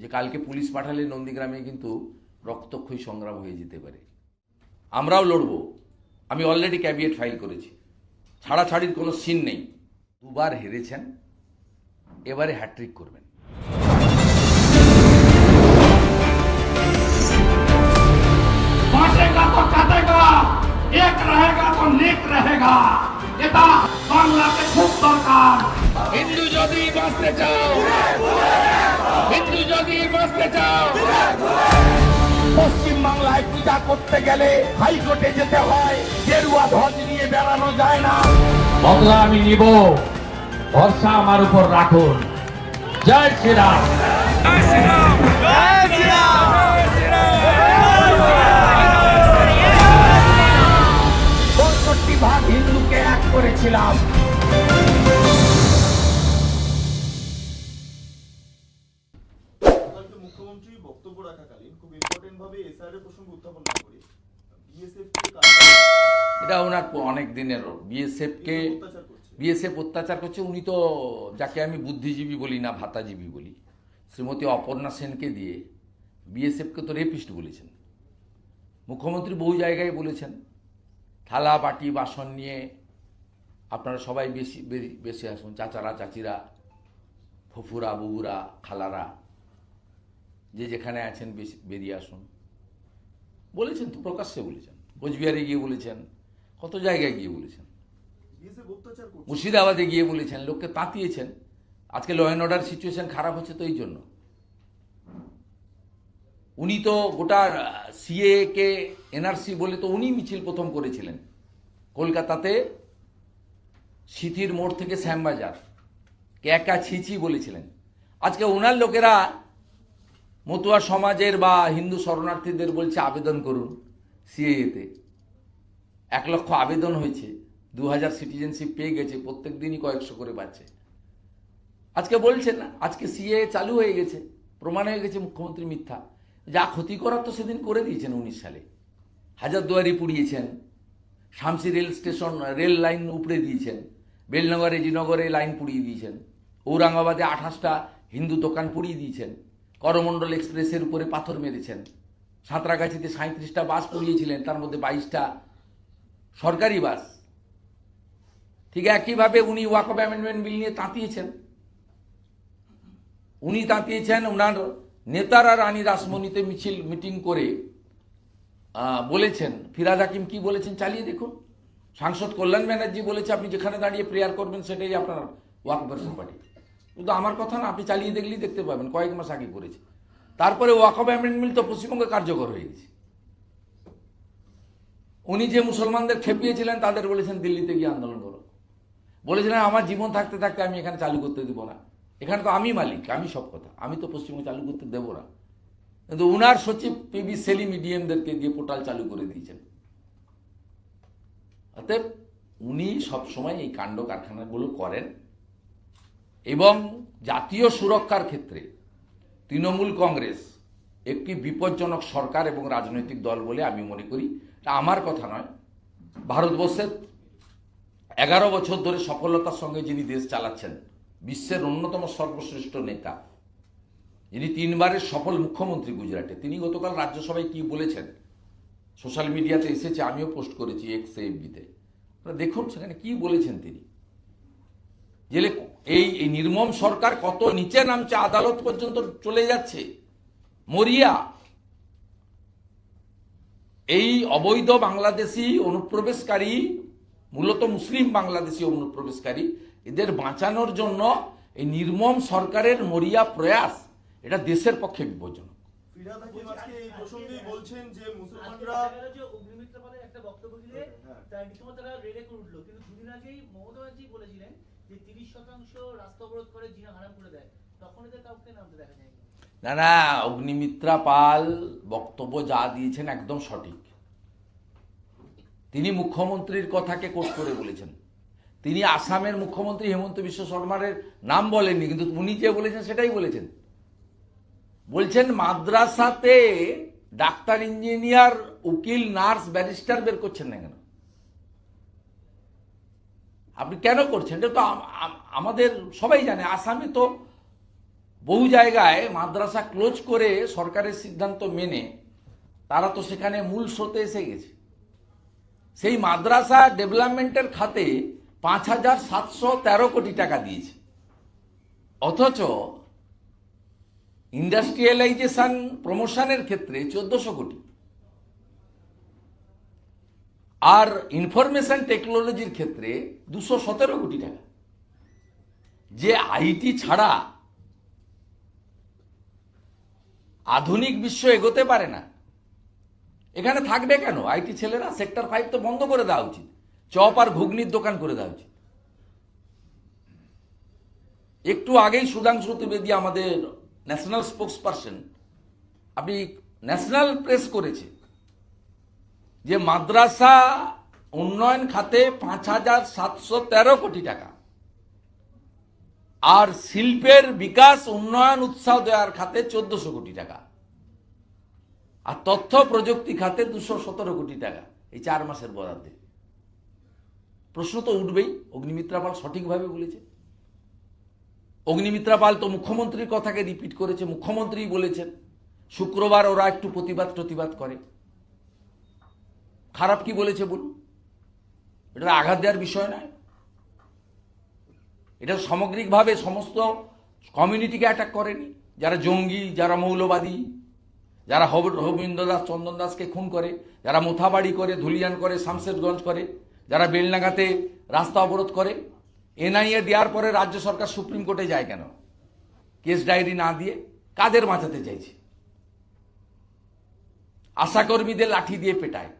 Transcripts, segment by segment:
যে কালকে পুলিশ পাঠালে নন্দীগ্রামে কিন্তু রক্তক্ষয়ী সংগ্রাম হয়ে যেতে পারে। আমরাও লড়ব। আমি অলরেডি ক্যাবিয়েট ফাইল করেছি। ছাড়াছাড়ির কোনো সিন নেই। দুবার হেরেছেন এবারে হ্যাট্রিক করবেন। এক এটা বাংলাতে খুব দরকার। হিন্দু যদি বাঁচতে চাও হিন্দু যদি বাঁচতে চাও। পশ্চিম বাংলায় পূজা করতে গেলে হাইকোর্টে যেতে হয়। গেরুয়া ধ্বজ নিয়ে বেড়ানো যায় না। বদলা আমি নিব। ভরসা আমার উপর রাখুন। জয় শ্রীরাম। পঁয়ষট্টি ভাগ হিন্দুকে এক করেছিলাম। এটা ওনার অনেক দিনের বিএসএফকে বিএসএফ অত্যাচার করছে উনি তো যাকে আমি বুদ্ধিজীবী বলি না ভাতাজীবী বলি শ্রীমতী অপর্ণা সেনকে দিয়ে বিএসএফকে তো রেপিস্ট বলেছেন। মুখ্যমন্ত্রী বহু জায়গায় বলেছেন থালা বাটি বাসন নিয়ে আপনারা সবাই বেশি বেশি আসুন চাচারা চাচিরা ফুফুরা বুবুরা খালারা যে যেখানে আছেন বেশি বেরিয়ে আসুন। বলেছেন তো প্রকাশ্যে বলেছেন। কোচবিহারে গিয়ে বলেছেন কত জায়গায় গিয়ে বলেছেন? মুর্শিদাবাদে গিয়ে বলেছেন লোককে তাঁতিয়েছেন। আজকে ল অ্যান্ড অর্ডার সিচুয়েশন খারাপ হচ্ছে তো এই জন্য। উনি তো গোটা সিএ কে এনআরসি বলে তো উনি মিছিল প্রথম করেছিলেন। কলকাতাতে সিথির মোড় থেকে শ্যামবাজার। ক্যাকা ছিছি বলেছিলেন। আজকে ওনার লোকেরা মতুয়া সমাজের বা হিন্দু শরণার্থীদের বলছে আবেদন করুন সিএতে এক লক্ষ আবেদন হয়েছে, দু হাজার সিটিজেনশিপ পেয়ে গেছে, প্রত্যেক দিনই কয়েকশো করে পাচ্ছে আজকে বলছেন না, আজকে সিএ চালু হয়ে গেছে, প্রমাণ হয়ে গেছে মুখ্যমন্ত্রী মিথ্যা। যা ক্ষতি করার তো সেদিন করে দিয়েছেন উনিশ সালে। Hazarduari পুড়িয়েছেন, Shamsi rail station, rail line উপড়ে দিয়েছেন, বেলনগরে জিনগরে লাইন পুড়িয়ে দিয়েছেন, ঔরঙ্গাবাদে আঠাশটা হিন্দু দোকান পুড়িয়ে দিয়েছেন করমণ্ডল এক্সপ্রেসের উপরে পাথর মেরেছেন, সাঁতরাগাছিতে সাঁত্রিশটা বাস পুড়িয়েছিলেন, তার মধ্যে বাইশটা সরকারি বাস। ঠিক একইভাবে উনি ওয়াকফ অ্যামেন্ডমেন্ট বিল নিয়ে তাঁতিয়েছেন। উনি তাঁতিয়েছেন ওনার নেতারা রানী রাসমণিতে মিছিল, মিটিং করে বলেছেন। ফিরাদ হাকিম কি বলেছেন চালিয়ে দেখুন। সাংসদ কল্যাণ ব্যানার্জি বলেছে, আপনি যেখানে দাঁড়িয়ে প্রেয়ার করবেন, সেটাই আপনার ওয়াক ভার্সন পার্টি। কিন্তু আমার কথা না, আপনি চালিয়ে দেখলেই দেখতে পাবেন, কয়েক মাস আগে করেছে। তারপরে ওয়াক ওয়াকফ অ্যামেন্ডমেন্ট তো পশ্চিমবঙ্গে কার্যকর হয়ে গেছে। উনি যে মুসলমানদের খেপিয়েছিলেন, তাদের বলেছেন দিল্লিতে গিয়ে আন্দোলন করো। বলেছিলেন, আমার জীবন থাকতে থাকতে আমি এখানে চালু করতে দেবো না। এখানে তো আমি মালিক, আমি সব কথা। আমি তো পশ্চিমবঙ্গে চালু করতে দেবো না। কিন্তু উনার সচিব পিবি সেলিম ইডিএমদেরকে দিয়ে পোর্টাল চালু করে দিয়েছেন। অতএব উনি সবসময় এই কাণ্ড কারখানাগুলো করেন এবং জাতীয় সুরক্ষার ক্ষেত্রে তৃণমূল কংগ্রেস একটি বিপজ্জনক সরকার এবং রাজনৈতিক দল বলে আমি মনে করি এটা আমার কথা নয়। ভারতবর্ষের এগারো বছর ধরে সফলতার সঙ্গে যিনি দেশ চালাচ্ছেন, বিশ্বের অন্যতম সর্বশ্রেষ্ঠ নেতা, যিনি তিনবারের সফল মুখ্যমন্ত্রী গুজরাটে, তিনি গতকাল রাজ্যসভায় কি বলেছেন? সোশ্যাল মিডিয়াতে এসেছে, আমিও পোস্ট করেছি এক্স এফবিতে আপনারা দেখুন, সেখানে কি বলেছেন তিনি? জেলে এই এই নির্মম সরকার কত নিচে নামছে, আদালত পর্যন্ত চলে যাচ্ছে। মরিয়া এই অবৈধ বাংলাদেশি অনুপ্রবেশকারী মূলত মুসলিম বাংলাদেশি অনুপ্রবেশকারী এদের বাঁচানোর জন্য এই নির্মম সরকারের মরিয়া প্রয়াস এটা দেশের পক্ষে বিপজ্জনক। যে হ্যাঁ। যে তিরিশ শতাংশ রাস্তা অবরোধ করে জিনা হারাম করে দেয়। তখন এদের কাউকে নামতে দেখা যায়নি। না না, অগ্নিমিত্রা পাল বক্তব্য যা দিয়েছেন একদম সঠিক। তিনি মুখ্যমন্ত্রীর কথাকে কোট করে বলেছেন। তিনি আসামের মুখ্যমন্ত্রী হেমন্ত বিশ্ব শর্মারের নাম বলেননি, কিন্তু উনি যে বলেছেন সেটাই বলেছেন। বলছেন, মাদ্রাসাতে ডাক্তার, ইঞ্জিনিয়ার, উকিল, নার্স, ব্যারিস্টার বের করছেন না কেন? আপনি কেন করছেন? এটা তো আম- আম- আমাদের সবাই জানে, আসামে তো বহু জায়গায় মাদ্রাসা ক্লোজ করে সরকারের সিদ্ধান্ত মেনে তারা তো সেখানে মূল স্রোতে এসে গেছে। সেই মাদ্রাসা ডেভেলপমেন্টের খাতে পাঁচ হাজার সাতশো তেরো কোটি টাকা দিয়েছে। অথচ ইন্ডাস্ট্রিয়ালাইজেশন প্রমোশনের ক্ষেত্রে চোদ্দশো কোটি। আর ইনফরমেশন টেকনোলজির ক্ষেত্রে দুশো সতেরো কোটি টাকা। যে আইটি ছাড়া আধুনিক বিশ্ব এগোতে পারে না। এখানে থাকবে কেন? আইটি ছেলেরা, সেক্টর ফাইভ তো বন্ধ করে দেওয়া উচিত। চপ আর ঘুগনির দোকান করে দেওয়া উচিত। একটু আগেই সুধাংশু ত্রিবেদী আমাদের ন্যাশনাল স্পোক্স পার্সন আপনি ন্যাশনাল প্রেস করেছে যে মাদ্রাসা উন্নয়ন খাতে পাঁচ হাজার সাতশো তেরো কোটি টাকা। আর শিল্পের বিকাশ উন্নয়ন উৎসাহ দেওয়ার খাতে চোদ্দশো কোটি টাকা। আর তথ্য প্রযুক্তি খাতে দুশো সতেরো কোটি টাকা, এই চার মাসের বরাদ্দে। প্রশ্ন তো উঠবেই, অগ্নিমিত্রা পাল সঠিকভাবে বলেছে। অগ্নিমিত্রা পাল তো মুখ্যমন্ত্রীর কথাকে রিপিট করেছে মুখ্যমন্ত্রী বলেছেন, শুক্রবার ওরা একটু প্রতিবাদ প্রতিবাদ করে। খারাপ কি বলেছে বলুন? এটা আঘাত দেওয়ার বিষয় নয়। এটা সামগ্রিকভাবে সমস্ত কমিউনিটিকে অ্যাটাক করেনি। যারা জঙ্গি, যারা মৌলবাদী, যারা হবিন্দ্র দাস চন্দন দাসকে খুন করে, যারা মোথাবাড়ি করে, ধুলিয়ান করে, শামশেরগঞ্জ করে, যারা বেলনাগাতে রাস্তা অবরোধ করে, এনআইএ দেওয়ার পরে রাজ্য সরকার সুপ্রিম কোর্টে যায় কেন? কেস ডায়েরি না দিয়ে কাদের বাঁচাতে চাইছে? আশাকর্মীদের লাঠি দিয়ে পেটায়।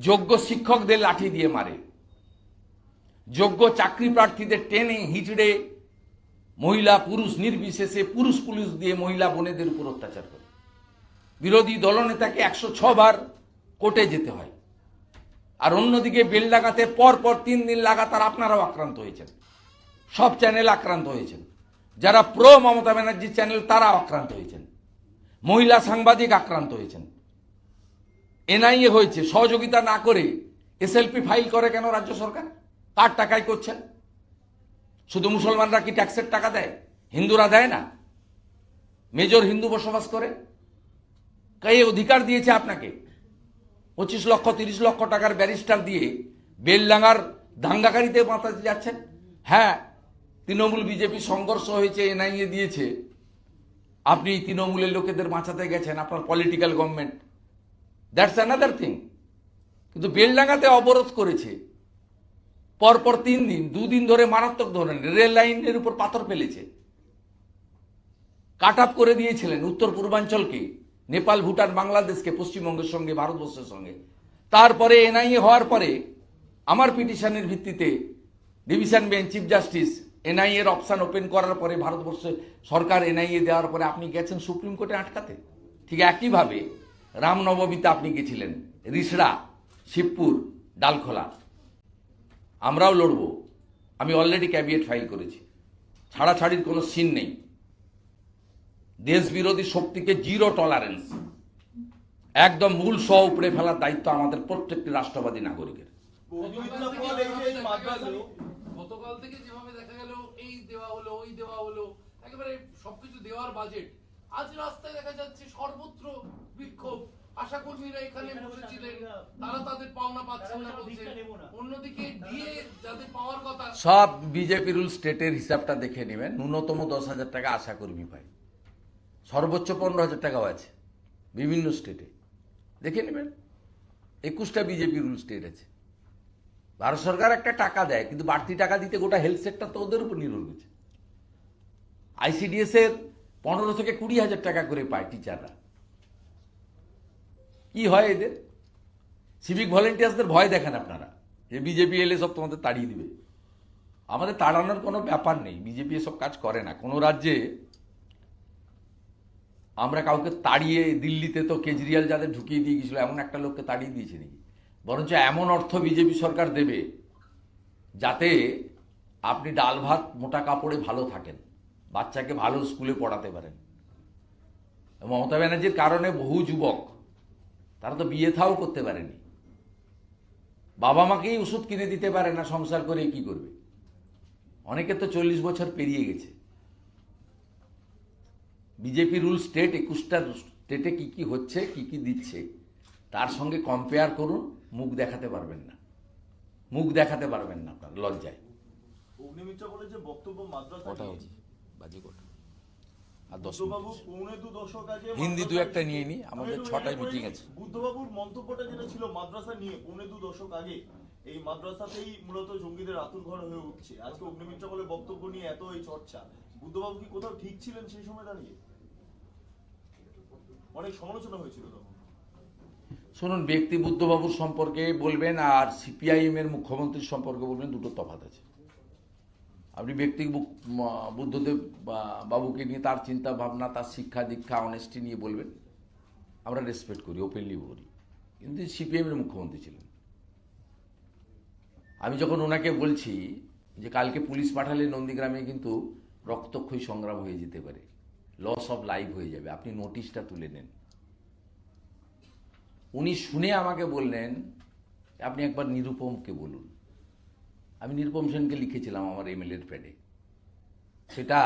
যোগ্য শিক্ষকদের লাঠি দিয়ে মারে। যোগ্য চাকরি প্রার্থীদের টেনে হিচড়ে মহিলা, পুরুষ নির্বিশেষে পুরুষ পুলিশ দিয়ে মহিলা বোনেদের উপর অত্যাচার করে। বিরোধী দলনেতাকে একশো বার কোর্টে যেতে হয়। আর অন্যদিকে বেল লাগাতে পর পর তিন দিন লাগাতার আপনারাও আক্রান্ত হয়েছেন। সব চ্যানেল আক্রান্ত হয়েছেন। যারা প্রো মমতা ব্যানার্জি চ্যানেল, তারাও আক্রান্ত হয়েছেন। মহিলা সাংবাদিক আক্রান্ত হয়েছেন। এনআইএ হয়েছে। সহযোগিতা না করে এসএলপি ফাইল করে কেন রাজ্য সরকার? কার টাকায় করছেন? শুধু মুসলমানরা কি ট্যাক্সের টাকা দেয়? হিন্দুরা দেয় না। মেজর হিন্দু বসবাস করে। কে অধিকার দিয়েছে আপনাকে? পঁচিশ লক্ষ, তিরিশ লক্ষ টাকার ব্যারিস্টার দিয়ে বেলডাঙ্গার দাঙ্গাকারীতে মাতাতে যাচ্ছেন? হ্যাঁ তৃণমূল বিজেপি সংঘর্ষ হয়েছে, এনআইএ দিয়েছে। আপনি তৃণমূলের লোকেদের বাঁচাতে গেছেন, আপনার political government that's another thing কিন্তু বেলডাঙ্গাতে অবরোধ করেছে। পরপর তিন দিন, দুদিন ধরে মারাত্মক ধরনের রেল লাইনের উপর পাথর ফেলেছে। কাট আপ করে দিয়েছিলেন উত্তর পূর্বাঞ্চলকে, নেপাল, ভুটান, বাংলাদেশকে, পশ্চিমবঙ্গের সঙ্গে, ভারতবর্ষের সঙ্গে। তারপরে এনআইএ হওয়ার পরে আমার পিটিশনের ভিত্তিতে division bench, chief justice NIA এর অপশন ওপেন করার পরে ভারতবর্ষে সরকার এনআইএ দেওয়ার পরে আপনি গেছেন সুপ্রিম কোর্টে আটকাতে। ঠিক একইভাবে রামনবমীতে আপনি গেছিলেন, রিসড়া, শিবপুর, ডালখোলা। আমরাও লড়ব। আমি অলরেডি ক্যাবিয়েট ফাইল করেছি। ছাড়াছাড়ির কোনো সিন নেই। দেশ বিরোধী শক্তিকে জিরো টলারেন্স একদম মূল সহ উপড়ে ফেলার দায়িত্ব আমাদের প্রত্যেকটি রাষ্ট্রবাদী নাগরিকের। গতকাল থেকে যেভাবে দেখা এই দেওয়া হলো, ওই দেওয়া হলো, একেবারে সবকিছু দেওয়ার বাজেট আজ রাস্তায় দেখা যাচ্ছে সর্বত্র বিক্ষোভ। আশা কর্মীরা এখানে বসেছিলেন তারা তাদের পাওনা পাচ্ছেন না বলছেন অন্যদিকে দিয়ে যাদের পাওয়ার কথা সব বিজেপি রুল স্টেটের হিসাবটা দেখে নেবেন। ন্যূনতম দশ হাজার টাকা আশা কর্মী পায় সর্বোচ্চ পনেরো হাজার টাকাও আছে। বিভিন্ন স্টেটে দেখে নেবেন। একুশটা বিজেপি রুল স্টেট আছে। ভারত সরকার একটা টাকা দেয় কিন্তু বাড়তি টাকা দিতে গোটা হেলথ সেক্টর তো ওদের উপর নির্ভর করছে। আইসিডিএস এর পনেরো থেকে কুড়ি হাজার টাকা করে পায় টিচাররা কি হয় এদের? সিভিক ভলেন্টিয়ার্সদের ভয় দেখেন আপনারা। যে বিজেপি এলে সব তোমাদের তাড়িয়ে দিবে। আমাদের তাড়ানোর কোনো ব্যাপার নেই। বিজেপি এসব কাজ করে না। কোনো রাজ্যে আমরা কাউকে তাড়িয়ে দিল্লিতে তো কেজরিওয়াল যাদের ঢুকিয়ে দিয়ে গেছিল এমন একটা লোককে তাড়িয়ে দিয়েছে নাকি? বরঞ্চ এমন অর্থ বিজেপি সরকার দেবে যাতে আপনি ডাল ভাত, মোটা কাপড়ে ভালো থাকেন, বাচ্চাকে ভালো স্কুলে পড়াতে পারেন। মমতা ব্যানার্জির কারণে বহু যুবক তারা তো বিয়ে থাও করতে পারেনি। বাবা মাকেই ওষুধ কিনে দিতে পারে না সংসার করে কি করবে? অনেকে তো চল্লিশ বছর পেরিয়ে গেছে। বিজেপি রুল স্টেট একুশটা স্টেটে কি কি হচ্ছে কি কি দিচ্ছে তার সঙ্গে কম্পেয়ার করুন মুখ দেখাতে পারবেন না। মুখ দেখাতে পারবেন না আপনার লজ্জায়। অগ্নিমিত্রা বলে যে বক্তব্য মাদ্রাসা। হচ্ছে বাজে কটা আর দশ হিন্দি দু একটা নিয়ে আমি আমাদের ছটায় নিই। আছে। বুদ্ধবাবুর মন্তব্যটা যেটা ছিল মাদ্রাসা নিয়ে পৌনে দু দশক আগে এই মাদ্রাসাতেই মূলত জঙ্গিদের আতুর ঘর হয়ে উঠছে। আজকে অগ্নিমিত্রা বলে বক্তব্য নিয়ে এত এই চর্চা। বুদ্ধবাবু কি কোথাও ঠিক ছিলেন সেই সময় দাঁড়িয়ে? অনেক সমালোচনা হয়েছিল তখন। শুনুন ব্যক্তি বুদ্ধবাবুর সম্পর্কে বলবেন আর সিপিআইএম এর মুখ্যমন্ত্রীর সম্পর্কে বলবেন দুটো তফাৎ আছে। আপনি ব্যক্তি বুদ্ধদেব বাবুকে নিয়ে তার চিন্তা ভাবনা, তার শিক্ষা, দীক্ষা অনেস্টি নিয়ে বলবেন, আমরা রেসপেক্ট করি ওপেনলি করি কিন্তু সিপিএম এর মুখ্যমন্ত্রী ছিলেন। আমি যখন ওনাকে বলছি যে কালকে পুলিশ পাঠালে নন্দীগ্রামে কিন্তু রক্তক্ষয়ী সংগ্রাম হয়ে যেতে পারে লস অফ লাইফ হয়ে যাবে, আপনি নোটিশটা তুলে নেন। উনি শুনে আমাকে বললেন, আপনি একবার নিরুপমকে বলুন। আমি নিরুপম সেনকে লিখেছিলাম আমার এমএলএর প্যাডে। সেটা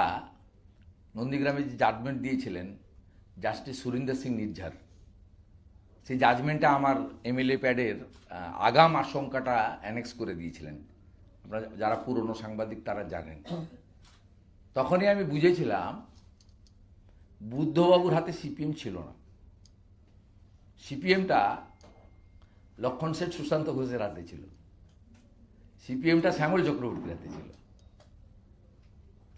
নন্দীগ্রামে যে জাজমেন্ট দিয়েছিলেন জাস্টিস সুরিন্দর সিং নির্ঝার, সেই জাজমেন্টটা আমার এমএলএ প্যাডের আগাম আশঙ্কাটা অ্যানেক্স করে দিয়েছিলেন। আপনারা যারা পুরনো সাংবাদিক তারা জানেন। তখনই আমি বুঝেছিলাম, বুদ্ধবাবুর হাতে সিপিএম ছিল না। সিপিএমটা লক্ষণ সেঠ সুশান্ত ঘোষের হাতে ছিল। সিপিএমটা শ্যামল চক্রবর্তীর হাতে ছিল।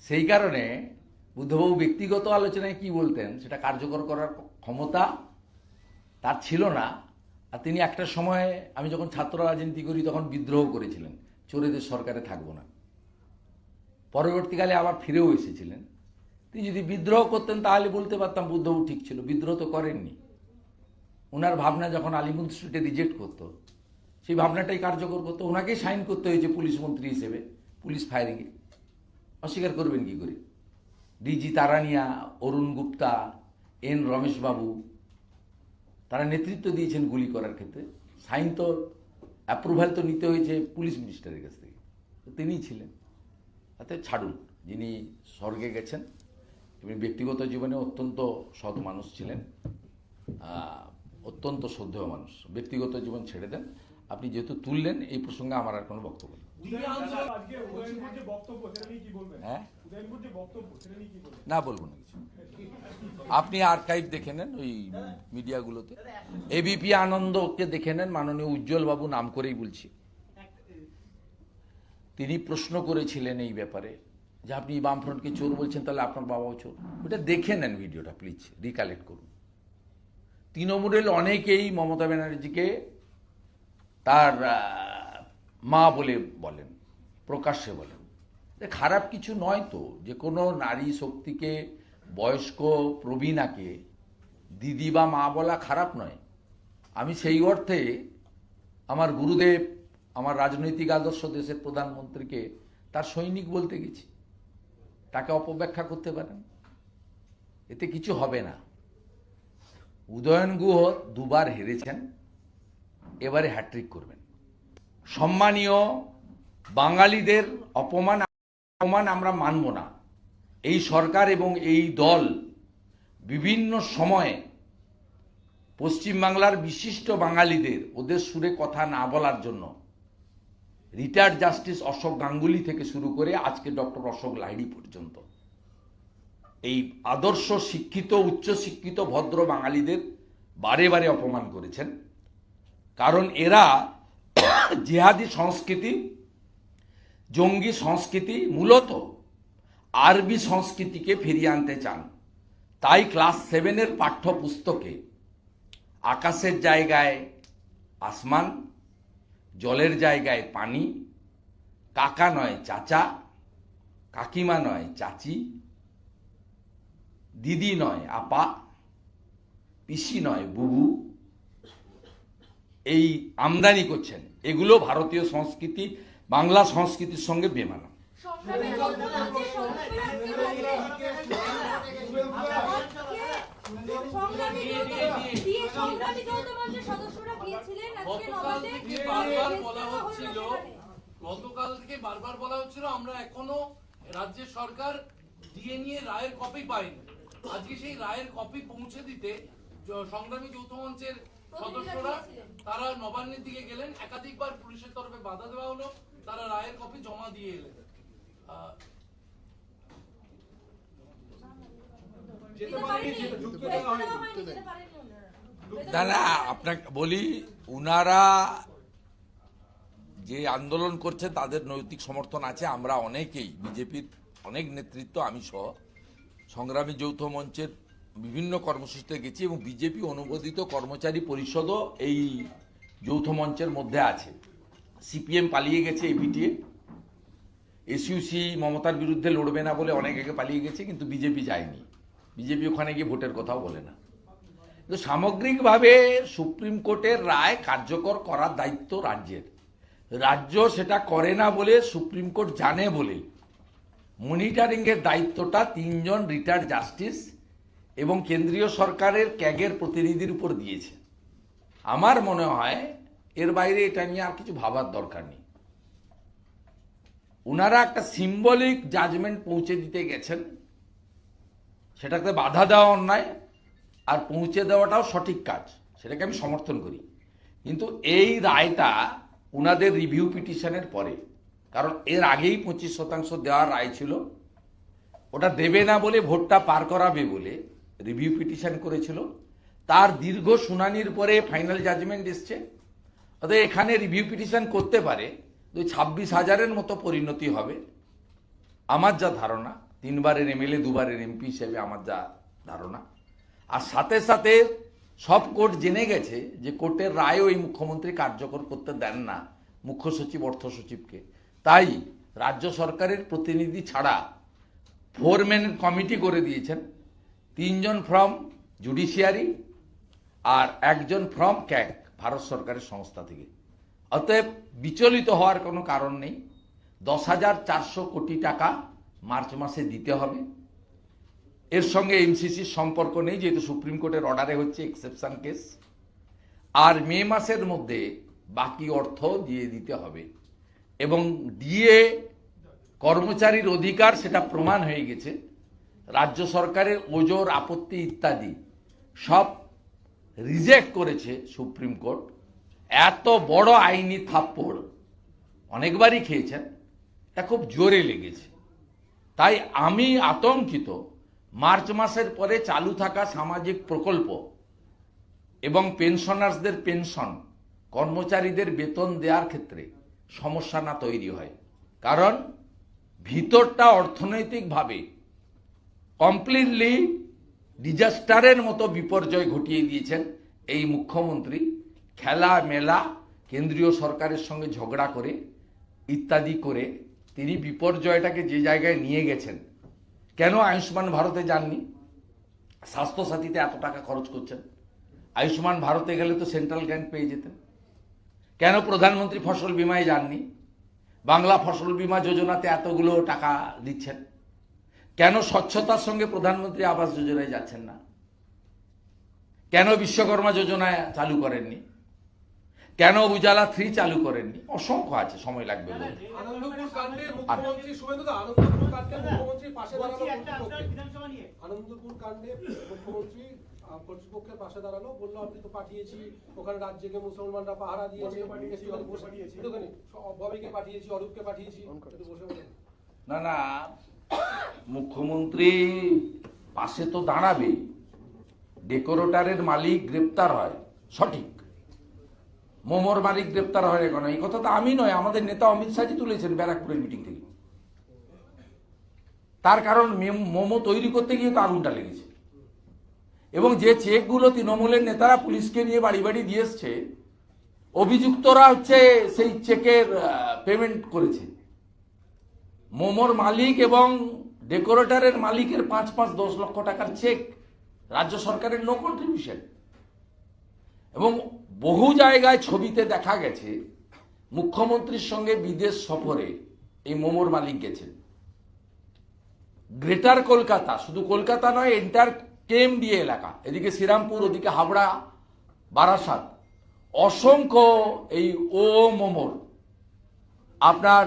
সেই কারণে বুদ্ধবাবু ব্যক্তিগত আলোচনায় কি বলতেন, সেটা কার্যকর করার ক্ষমতা তার ছিল না। আর তিনি একটা সময়ে, আমি যখন ছাত্র রাজনীতি করি, তখন বিদ্রোহ করেছিলেন। চোরেদের সরকারে থাকব না। পরবর্তীকালে আবার ফিরেও এসেছিলেন। তিনি যদি বিদ্রোহ করতেন, তাহলে বলতে পারতাম বুদ্ধবাবু ঠিক ছিল, বিদ্রোহ তো করেননি। ওনার ভাবনা যখন আলিমুন স্ট্রিটে রিজেক্ট করতো সেই ভাবনাটাই কার্যকর করতো ওনাকেই সাইন করতে হয়েছে পুলিশ মন্ত্রী হিসেবে, পুলিশ ফায়ারিংয়ে অস্বীকার করবেন কি করে? ডিজি তারানিয়া, অরুণ গুপ্তা, এন রমেশবাবু, তারা নেতৃত্ব দিয়েছেন গুলি করার ক্ষেত্রে। সাইন তো অ্যাপ্রুভাল তো নিতে হয়েছে পুলিশ মিনিস্টারের কাছ থেকে। তো তিনিই ছিলেন। তাতে ছাড়ুন, যিনি স্বর্গে গেছেন, তিনি ব্যক্তিগত জীবনে অত্যন্ত সৎ মানুষ ছিলেন অত্যন্ত শ্রদ্ধেয় মানুষ। ব্যক্তিগত জীবন ছেড়ে দেন। আপনি যেহেতু তুললেন, এই প্রসঙ্গে আমার আর কোনো বক্তব্য নেই। হ্যাঁ? না, বলব না কিছু। আপনি আর্কাইভ দেখে নেন ওই মিডিয়াগুলোতে। এবিপি আনন্দকে দেখে নেন, মাননীয় উজ্জ্বল বাবু নাম করেই বলছি। তিনি প্রশ্ন করেছিলেন এই ব্যাপারে, যে আপনি বামফ্রন্টকে চোর বলছেন, তাহলে আপনার বাবাও চোর। ওটা দেখে নেন ভিডিওটা প্লিজ রিকালেক্ট করুন। তৃণমূলের অনেকেই মমতা ব্যানার্জিকে তার মা বলে বলেন, প্রকাশ্যে বলেন খারাপ কিছু নয় তো, যে কোনো নারী শক্তিকে, বয়স্ক প্রবীণাকে, দিদি বা মা বলা খারাপ নয়। আমি সেই অর্থে আমার গুরুদেব, আমার রাজনৈতিক আদর্শ দেশের প্রধানমন্ত্রীকে তার সৈনিক বলতে গেছি। তাকে অপব্যাখ্যা করতে পারেন? এতে কিছু হবে না। উদয়ন গুহ দুবার হেরেছেন। এবারে হ্যাট্রিক করবেন। সম্মানীয় বাঙালিদের অপমান অপমান আমরা মানব না। এই সরকার এবং এই দল বিভিন্ন সময়ে পশ্চিমবাংলার বিশিষ্ট বাঙালিদের ওদের সুরে কথা না বলার জন্য রিটায়ার্ড জাস্টিস অশোক গাঙ্গুলি থেকে শুরু করে আজকে ডক্টর অশোক লাহিড়ি পর্যন্ত এই আদর্শ শিক্ষিত, উচ্চ শিক্ষিত, ভদ্র বাঙালিদের বারে বারে অপমান করেছেন। কারণ এরা জেহাদি সংস্কৃতি, জঙ্গি সংস্কৃতি মূলত আরবি সংস্কৃতিকে ফিরিয়ে আনতে চান। তাই ক্লাস সেভেনের পাঠ্যপুস্তকে আকাশের জায়গায় আসমান, জলের জায়গায় পানি, কাকা নয় চাচা, কাকিমা নয় চাচি, দিদি নয় আপা, পিসি নয় বুবু এই আমদানি করছেন, এগুলো ভারতীয় সংস্কৃতি, বাংলা সংস্কৃতির সঙ্গে দিয়ে আজকে গতকাল থেকে বারবার বলা হচ্ছিল, আমরা এখনও রাজ্যের সরকার ডিএ নিয়ে রায়ের কপি পাইনি। আজকে সেই রায়ের কপি পৌঁছে দিতে সংগ্রামী যৌথ মঞ্চের সদস্যরা তারা নবান্নের দিকে গেলেন একাধিকবার পুলিশের তরফে বাধা দেওয়া হলো তারা রায়ের কপি জমা দিয়ে এলেন। না না আপনাকে বলি উনারা যে আন্দোলন করছে তাদের নৈতিক সমর্থন আছে। আমরা অনেকেই বিজেপির অনেক নেতৃত্ব আমি সহ সংগ্রামী যৌথ মঞ্চের বিভিন্ন কর্মসূচিতে গেছি এবং বিজেপি অনুমোদিত কর্মচারী পরিষদও এই যৌথ মঞ্চের মধ্যে আছে। সিপিএম পালিয়ে গেছে এবিটিএ এসইউসি মমতার বিরুদ্ধে লড়বে না বলে অনেক আগে পালিয়ে গেছে, কিন্তু বিজেপি যায়নি। বিজেপি ওখানে গিয়ে ভোটের কথাও বলে না। তো সামগ্রিকভাবে সুপ্রিম কোর্টের রায় কার্যকর করার দায়িত্ব রাজ্যের। রাজ্য সেটা করে না বলে সুপ্রিম কোর্ট জানে বলে। মনিটরিং এর দায়িত্বটা তিনজন রিটায়ার্ড জাস্টিস এবং কেন্দ্রীয় সরকারের ক্যাগের প্রতিনিধির উপর দিয়েছে। আমার মনে হয় এর বাইরে এটা নিয়ে আর কিছু ভাবার দরকার নেই। ওনারা একটা সিম্বলিক জাজমেন্ট পৌঁছে দিতে গেছেন। সেটাকে বাধা দেওয়া অন্যায় আর পৌঁছে দেওয়াটাও সঠিক কাজ, সেটাকে আমি সমর্থন করি। কিন্তু এই রায়টা ওনাদের রিভিউ পিটিশনের পরে, কারণ এর আগেই পঁচিশ শতাংশ দেওয়ার রায় ছিল। ওটা দেবে না বলে ভোটটা পার করাবে বলে রিভিউ পিটিশন করেছিল। তার দীর্ঘ শুনানির পরে ফাইনাল জাজমেন্ট এসছে। অতএব এখানে রিভিউ পিটিশন করতে পারে ওই ছাব্বিশ হাজারের মতো পরিণতি হবে। আমার যা ধারণা, তিনবারের এমএলএ দুবারের এমপি হিসেবে আমার যা ধারণা। আর সাথে সাথে সব কোর্ট জেনে গেছে যে কোর্টের রায় ওই মুখ্যমন্ত্রী কার্যকর করতে দেন না, মুখ্য সচিব, অর্থ সচিবকে। তাই রাজ্য সরকারের প্রতিনিধি ছাড়া ফোরম্যান কমিটি করে দিয়েছেন। তিনজন ফ্রম জুডিশিয়ারি আর একজন ফ্রম ক্যাক ভারত সরকারের সংস্থা থেকে। অতএব বিচলিত হওয়ার কোনো কারণ নেই। দশ হাজার চারশো কোটি টাকা মার্চ মাসে দিতে হবে। এর সঙ্গে এমসিসির সম্পর্ক নেই, যেহেতু সুপ্রিম কোর্টের অর্ডারে হচ্ছে এক্সেপশন কেস আর মে মাসের মধ্যে বাকি অর্থ দিয়ে দিতে হবে। এবং দিয়ে কর্মচারীর অধিকার, সেটা প্রমাণ হয়ে গেছে। রাজ্য সরকারের ওজোর, আপত্তি ইত্যাদি সব রিজেক্ট করেছে সুপ্রিম কোর্ট। এত বড় আইনি থাপ্পড় অনেকবারই খেয়েছেন তা খুব জোরে লেগেছে। তাই আমি আতঙ্কিত, মার্চ মাসের পরে চালু থাকা সামাজিক প্রকল্প এবং পেনশনার্সদের পেনশন, কর্মচারীদের বেতন দেওয়ার ক্ষেত্রে সমস্যা না তৈরি হয়। কারণ ভিতরটা অর্থনৈতিকভাবে কমপ্লিটলি ডিজাস্টারের মতো বিপর্যয় ঘটিয়ে দিয়েছেন এই মুখ্যমন্ত্রী। খেলা, মেলা, কেন্দ্রীয় সরকারের সঙ্গে ঝগড়া করে, ইত্যাদি করে তিনি বিপর্যয়টাকে যে জায়গায় নিয়ে গেছেন, কেন আয়ুষ্মান ভারতে যাননি? স্বাস্থ্যসাথীতে এত টাকা খরচ করছেন। আয়ুষ্মান ভারতে গেলে তো সেন্ট্রাল গ্র্যান্ট পেয়ে যেতেন। কেন প্রধানমন্ত্রী ফসল বিমায় যাননি? বাংলা ফসল বিমা যোজনাতে এতগুলো টাকা দিচ্ছেন। কেন স্বচ্ছতার সঙ্গে প্রধানমন্ত্রী আবাস যোজনায় যাচ্ছেন না? কেন বিশ্বকর্মা যোজনায় চালু করেননি? কেন উজালা থ্রি চালু করেননি? অসংখ্য আছে সময় লাগবে বলে। আনন্দপুর কাণ্ডে মুখ্যমন্ত্রী শুভেন্দু দা আনন্দপুর কাণ্ডে মুখ্যমন্ত্রী পাশে বলছি দাঁড়াল একটা আপনার কর্তৃপক্ষের। বিধানসভা নিয়ে আনন্দপুর কাণ্ডে মুখ্যমন্ত্রী আহ, কর্তৃপক্ষের পাশে দাঁড়াল বলল আপনি তো পাঠিয়েছি ওখানে রাজ্যকে মুসলমানরা পাহারা দিয়েছে পাঠিয়েছি অরূপকে পাঠিয়েছি একটু বসে বলুন। না না মুখ্যমন্ত্রী পাশে তো দাঁড়াবে। ডেকোরেটারের মালিক গ্রেপ্তার হয়। সঠিক। মোমোর মালিক গ্রেপ্তার হয় কেন? এই কথা তো আমি নয়, আমাদের নেতা অমিত শাহজি তুলেছেন ব্যারাকপুরের মিটিং থেকে। তার কারণ মেম- মোমো তৈরি করতে গিয়ে তো আগুনটা লেগেছে। এবং যে চেকগুলো তৃণমূলের নেতারা পুলিশকে নিয়ে বাড়ি বাড়ি দিয়ে এসছে, অভিযুক্তরা হচ্ছে সেই চেকের পেমেন্ট করেছে। মোমোর মালিক এবং ডেকোরেটরের মালিকের পাঁচ পাঁচ দশ লক্ষ টাকার চেক রাজ্য সরকারের নো কন্ট্রিবিউশন এবং বহু জায়গায় ছবিতে দেখা গেছে, মুখ্যমন্ত্রীর সঙ্গে বিদেশ সফরে এই মোমোর মালিক গেছেন। গ্রেটার কলকাতা, শুধু কলকাতা নয় এন্টার কেম কেএমডিএ এলাকা, এদিকে শ্রীরামপুর, ওদিকে হাবড়া বারাসাত। অসংখ্য এই ও মোমোর, আপনার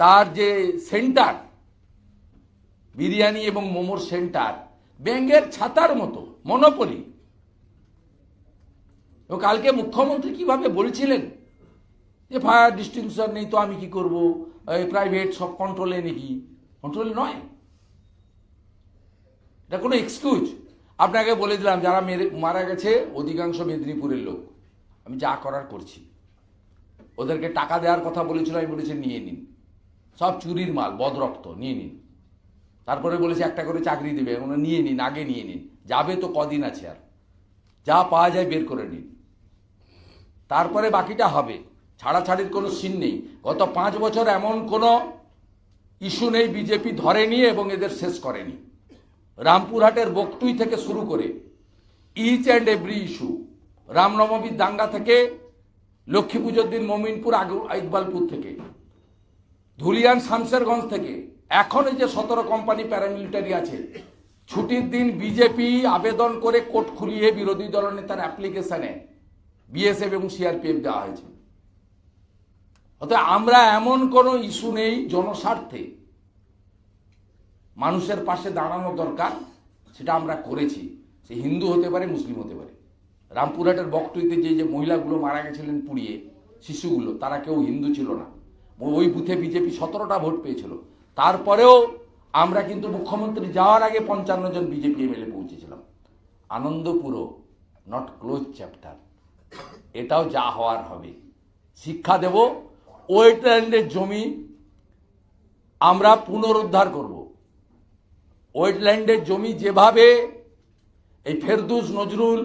তার যে সেন্টার, বিরিয়ানি এবং মোমোর সেন্টার ব্যাঙ্গের ছাতার মতো, মনোপলি। ও কালকে মুখ্যমন্ত্রী কীভাবে বলছিলেন যে ফায়ার ডিস্টিংশন নেই তো আমি কি করব? প্রাইভেট সব কন্ট্রোলে নাকি? কন্ট্রোলে নয়। এটা কোনো এক্সকিউজ আপনাকে বলে দিলাম, যারা মেরে মারা গেছে, অধিকাংশ মেদিনীপুরের লোক। আমি যা করার করছি। ওদেরকে টাকা দেওয়ার কথা বলেছিল, আমি বলেছি, নিয়ে নিন। সব চুরির মাল, বদরক্ত, নিয়ে নিন। তারপরে বলেছে, একটা করে চাকরি দেবে ওরা নিয়ে নিন, আগে নিয়ে নিন। যাবে তো কদিন আছে আর। যা পাওয়া যায় বের করে নিন। তারপরে বাকিটা হবে। ছাড়াছাড়ির কোনো সিন নেই। গত পাঁচ বছর এমন কোনো ইস্যু নেই, বিজেপি ধরেনি এবং এদের শেষ করেনি। রামপুরহাটের বকটুই থেকে শুরু করে ইচ অ্যান্ড এভরি ইস্যু রামনবমীর দাঙ্গা থেকে, লক্ষ্মী পুজোর দিন মমিনপুর, আগু- ইকবালপুর থেকে। ধুলিয়ান শামসেরগঞ্জ থেকে। এখন এই যে সতেরো কোম্পানি প্যারামিলিটারি আছে, ছুটির দিন বিজেপি আবেদন করে কোর্ট খুলিয়ে বিরোধী দলনেতার অ্যাপ্লিকেশনে বিএসএফ এবং সিআরপিএফ দেওয়া হয়েছে। অতএব আমরা এমন কোনো ইস্যু নেই জনস্বার্থে। মানুষের পাশে দাঁড়ানো দরকার, সেটা আমরা করেছি। সে হিন্দু হতে পারে, মুসলিম হতে পারে। রামপুরহাটের বক্তব্যতে যে যে মহিলাগুলো মারা গেছিলেন পুড়িয়ে, শিশুগুলো, তারা কেউ হিন্দু ছিল না। ওই বুথে বিজেপি সতেরোটা ভোট পেয়েছিল। তারপরেও আমরা কিন্তু মুখ্যমন্ত্রী যাওয়ার আগে পঞ্চান্ন জন বিজেপি এমএলএ পৌঁছেছিলাম। আনন্দপুরও নট ক্লোজ চ্যাপ্টার এটাও যা হওয়ার হবে। শিক্ষা দেব ওয়েটল্যান্ডের জমি আমরা পুনরুদ্ধার করব। ওয়েটল্যান্ডের জমি যেভাবে এই ফেরদুস নজরুল,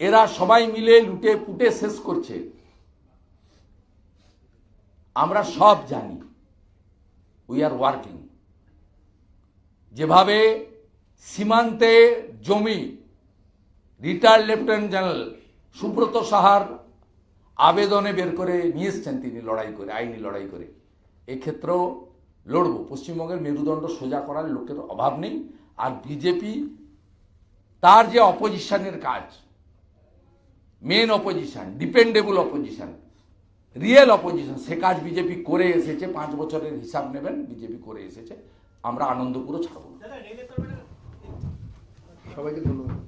এরা সবাই মিলে লুটে পুটে শেষ করছে। আমরা সব জানি। উই আর ওয়ার্কিং যেভাবে সীমান্তে জমি রিটায়ার্ড লেফটেন্যান্ট জেনারেল সুব্রত সাহার আবেদনে বের করে নিয়ে এসছেন তিনি লড়াই করে, আইনি লড়াই করে। এক্ষেত্রেও লড়ব। পশ্চিমবঙ্গের মেরুদণ্ড সোজা করার লোকের অভাব নেই। আর বিজেপি তার যে অপোজিশনের কাজ main opposition dependable opposition real opposition সে কাজ বিজেপি করে এসেছে পাঁচ বছরের হিসাব নেবেন বিজেপি করে এসেছে আমরা আনন্দপুরও ছাড়ব সবাইকে ধন্যবাদ।